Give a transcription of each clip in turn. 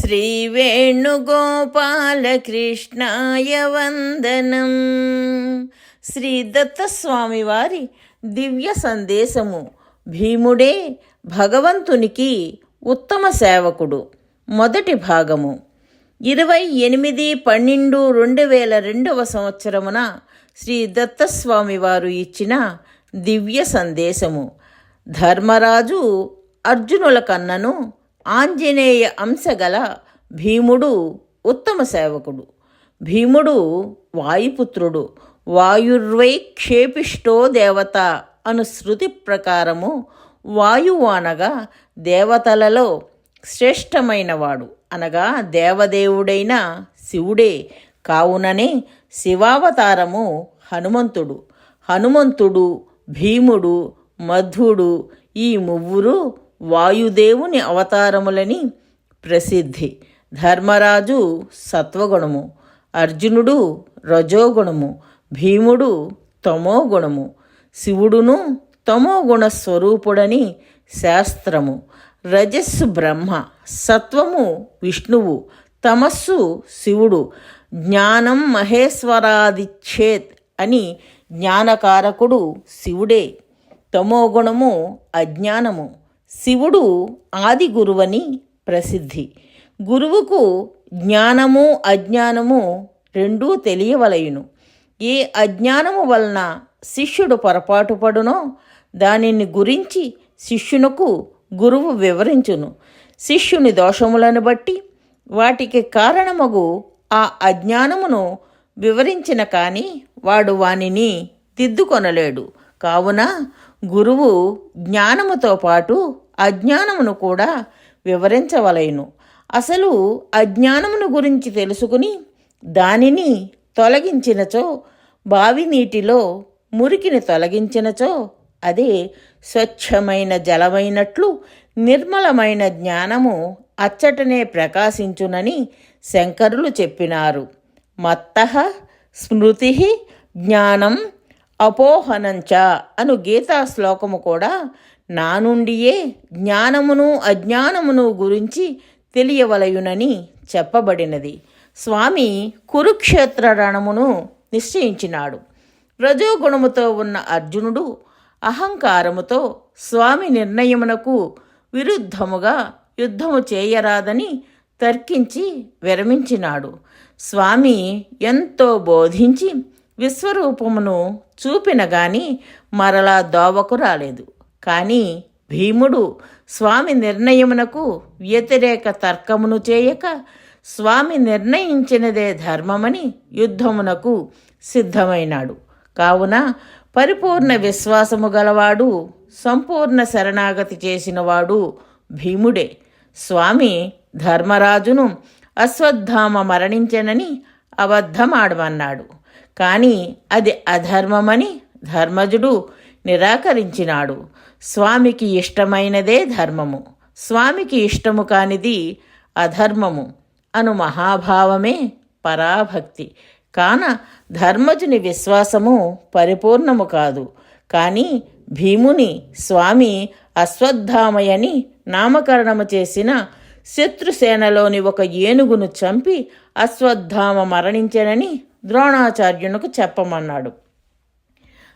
శ్రీవేణుగోపాలకృష్ణాయ వందనం. శ్రీ దత్తస్వామి వారి దివ్య సందేశము. భీముడే భగవంతునికి ఉత్తమ సేవకుడు. మొదటి భాగము. ఇరవై ఎనిమిది పన్నెండు రెండు వేల రెండవ సంవత్సరమున శ్రీ దత్తస్వామి వారు ఇచ్చిన దివ్య సందేశము. ధర్మరాజు అర్జునుల కన్నను ఆంజనేయ అంశగల భీముడు ఉత్తమ సేవకుడు. భీముడు వాయుపుత్రుడు. వాయుర్వై క్షేపిష్టో దేవత అను శృతి ప్రకారము వాయువు అనగా దేవతలలో శ్రేష్టమైనవాడు. అనగా దేవదేవుడైన శివుడే. కావుననే శివావతారము హనుమంతుడు. హనుమంతుడు భీముడు మధుడు ఈ ముగ్గురు వాయుదేవుని అవతారములని ప్రసిద్ధి. ధర్మరాజు సత్వగుణము అర్జునుడు రజోగుణము భీముడు తమోగుణము శివుడును తమోగుణ స్వరూపుడని శాస్త్రము. రజస్సు బ్రహ్మ సత్వము విష్ణువు తమస్సు శివుడు. జ్ఞానం మహేశ్వరాదిచ్చేత్ అని జ్ఞానకారకుడు శివుడే. తమోగుణము అజ్ఞానము. శివుడు ఆది గురువని ప్రసిద్ధి. గురువుకు జ్ఞానము అజ్ఞానము రెండూ తెలియవలయును. ఏ అజ్ఞానము వలన శిష్యుడు పొరపాటు పడునో దానిని గురించి శిష్యునకు గురువు వివరించును. శిష్యుని దోషములను బట్టి వాటికి కారణమగు ఆ అజ్ఞానమును వివరించిన కానీ వాడు వానిని దిద్దుకొనలేడు. కావున గురువు జ్ఞానముతో పాటు అజ్ఞానమును కూడా వివరించవలెను. అసలు అజ్ఞానమును గురించి తెలుసుకుని దానిని తొలగించినచో బావి నీటిలో మురికిని తొలగించినచో అదే స్వచ్ఛమైన జలమైనట్లు నిర్మలమైన జ్ఞానము అచ్చటనే ప్రకాశించునని శంకరులు చెప్పినారు. మత్త స్మృతి జ్ఞానం అపోహనంచ అను గీతా శ్లోకము కూడా నా నుండియే జ్ఞానమును అజ్ఞానమును గురించి తెలియవలయునని చెప్పబడినది. స్వామి కురుక్షేత్ర రణమును నిశ్చయించినాడు. రజోగుణముతో ఉన్న అర్జునుడు అహంకారముతో స్వామి నిర్ణయమునకు విరుద్ధముగా యుద్ధము చేయరాదని తర్కించి విరమించినాడు. స్వామి ఎంతో బోధించి విశ్వరూపమును చూపిన గాని మరలా దోవకు రాలేదు. కానీ భీముడు స్వామి నిర్ణయమునకు వ్యతిరేక తర్కమును చేయక స్వామి నిర్ణయించినదే ధర్మమని యుద్ధమునకు సిద్ధమైనాడు. కావున పరిపూర్ణ విశ్వాసము గలవాడు సంపూర్ణ శరణాగతి చేసినవాడు భీముడే. స్వామి ధర్మరాజును అశ్వత్థామ మరణించెనని అబద్ధమాడమన్నాడు. కానీ అది అధర్మమని ధర్మజుడు నిరాకరించినాడు. స్వామికి ఇష్టమైనదే ధర్మము. స్వామికి ఇష్టము కానిది అధర్మము అను మహాభావమే పరాభక్తి. కాన ధర్మజుని విశ్వాసము పరిపూర్ణము కాదు. కానీ భీముని స్వామి అశ్వత్థామయని నామకరణము చేసిన శత్రుసేనలోని ఒక ఏనుగును చంపి అశ్వత్థామ మరణించనని ద్రోణాచార్యునకు చెప్పమన్నాడు.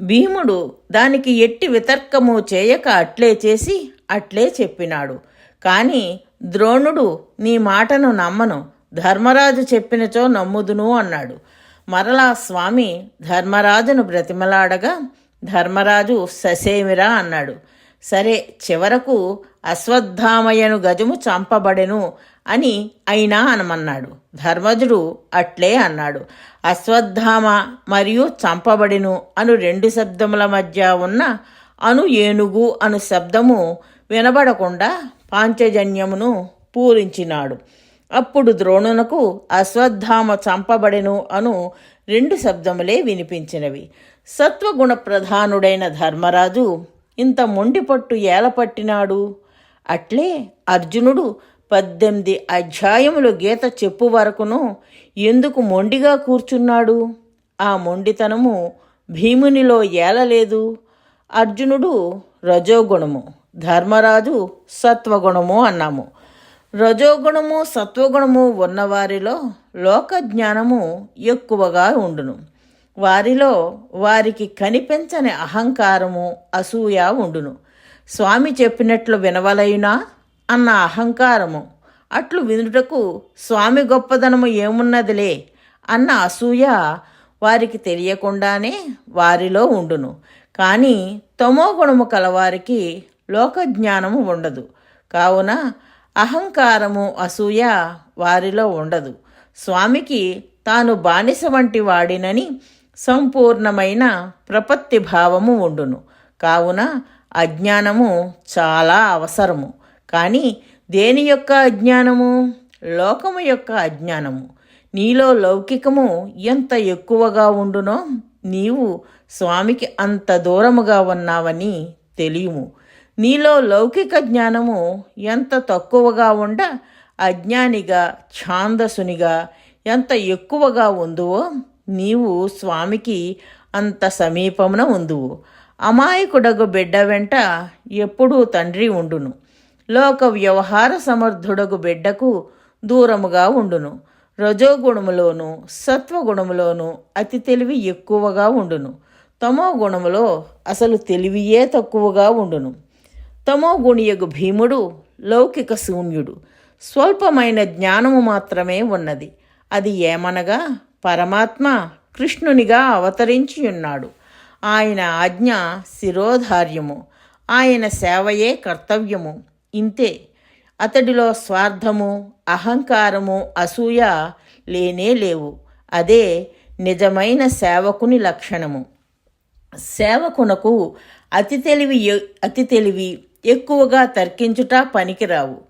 భీముడు దానికి ఎట్టి వితర్కము చేయక అట్లే చేసి అట్లే చెప్పినాడు. కానీ ద్రోణుడు నీ మాటను నమ్మను ధర్మరాజు చెప్పినచో నమ్ముదును అన్నాడు. మరలా స్వామి ధర్మరాజును బ్రతిమలాడగా ధర్మరాజు ససేమిరా అన్నాడు. సరే చివరకు అశ్వత్థామయ్యను గజము చంపబడెను అని అయినా అనమన్నాడు. ధర్మజుడు అట్లే అన్నాడు. అశ్వత్థామ మరియు చంపబడిను అను రెండు శబ్దముల మధ్య ఉన్న అను ఏనుగు అను శబ్దము వినబడకుండా పాంచజన్యమును పూరించినాడు. అప్పుడు ద్రోణునకు అశ్వత్థామ చంపబడెను అను రెండు శబ్దములే వినిపించినవి. సత్వగుణ ప్రధానుడైన ధర్మరాజు ఇంత మొండిపట్టు ఏలపట్టినాడు అట్లే అర్జునుడు పద్దెనిమిది అధ్యాయములు గీత చెప్పు వరకును ఎందుకు మొండిగా కూర్చున్నాడు? ఆ మొండితనము భీమునిలో ఏలలేదు. అర్జునుడు రజోగుణము ధర్మరాజు సత్వగుణము అన్నాము. రజోగుణము సత్వగుణము ఉన్నవారిలో లోక జ్ఞానము ఎక్కువగా ఉండును. వారిలో వారికి కనిపించని అహంకారము అసూయ ఉండును. స్వామి చెప్పినట్లు వినవలయునా అన్న అహంకారము. అట్లు వినుటకు స్వామి గొప్పదనము ఏమున్నదిలే అన్న అసూయ వారికి తెలియకుండానే వారిలో ఉండును. కానీ తమో గుణము కలవారికి లోక జ్ఞానము ఉండదు. కావున అహంకారము అసూయ వారిలో ఉండదు. స్వామికి తాను బానిస వంటి వాడినని సంపూర్ణమైన ప్రపత్తి భావము ఉండును. కావున అజ్ఞానము చాలా అవసరము. కానీ దేని యొక్క అజ్ఞానము? లోకము యొక్క అజ్ఞానము. నీలో లౌకికము ఎంత ఎక్కువగా ఉండునో నీవు స్వామికి అంత దూరముగా ఉన్నావని తెలియము. నీలో లౌకిక జ్ఞానము ఎంత తక్కువగా ఉండ అజ్ఞానిగా ఛాందసునిగా ఎంత ఎక్కువగా ఉందువో నీవు స్వామికి అంత సమీపమున ఉందువు. అమాయకుడగు బిడ్డ వెంట ఎప్పుడూ తండ్రి ఉండును. లోక వ్యవహార సమర్థుడగు బిడ్డకు దూరముగా ఉండును. రజోగుణములోను సత్వగుణములోను అతి తెలివి ఎక్కువగా ఉండును. తమో గుణములో అసలు తెలివియే తక్కువగా ఉండును. తమో గుణియగు భీముడు లౌకిక శూన్యుడు. స్వల్పమైన జ్ఞానము మాత్రమే ఉన్నది. అది ఏమనగా పరమాత్మ కృష్ణునిగా అవతరించియున్నాడు. ఆయన ఆజ్ఞ శిరోధార్యము. ఆయన సేవయే కర్తవ్యము. ఇంతే. అతడిలో స్వార్థము అహంకారము అసూయ లేనే లేవు. అదే నిజమైన సేవకుని లక్షణము. సేవకునకు అతి తెలివి అతి తెలివి ఎక్కువగా తర్కించుట పనికిరావు.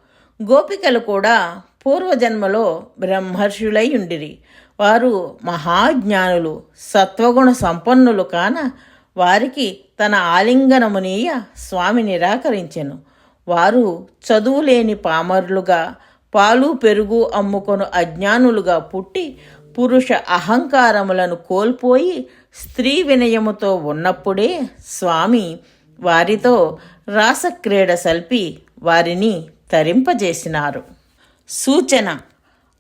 గోపికలు కూడా పూర్వజన్మలో బ్రహ్మర్షులై ఉండిరి. వారు మహాజ్ఞానులు సత్వగుణ సంపన్నులు కాన వారికి తన ఆలింగనమునీయ స్వామి నిరాకరించెను. వారు చదువులేని పామరులుగా పాలు పెరుగు అమ్ముకొను అజ్ఞానులుగా పుట్టి పురుష అహంకారములను కోల్పోయి స్త్రీ వినయముతో ఉన్నప్పుడే స్వామి వారితో రాసక్రీడ సల్పి వారిని తరింపజేసినారు. సూచన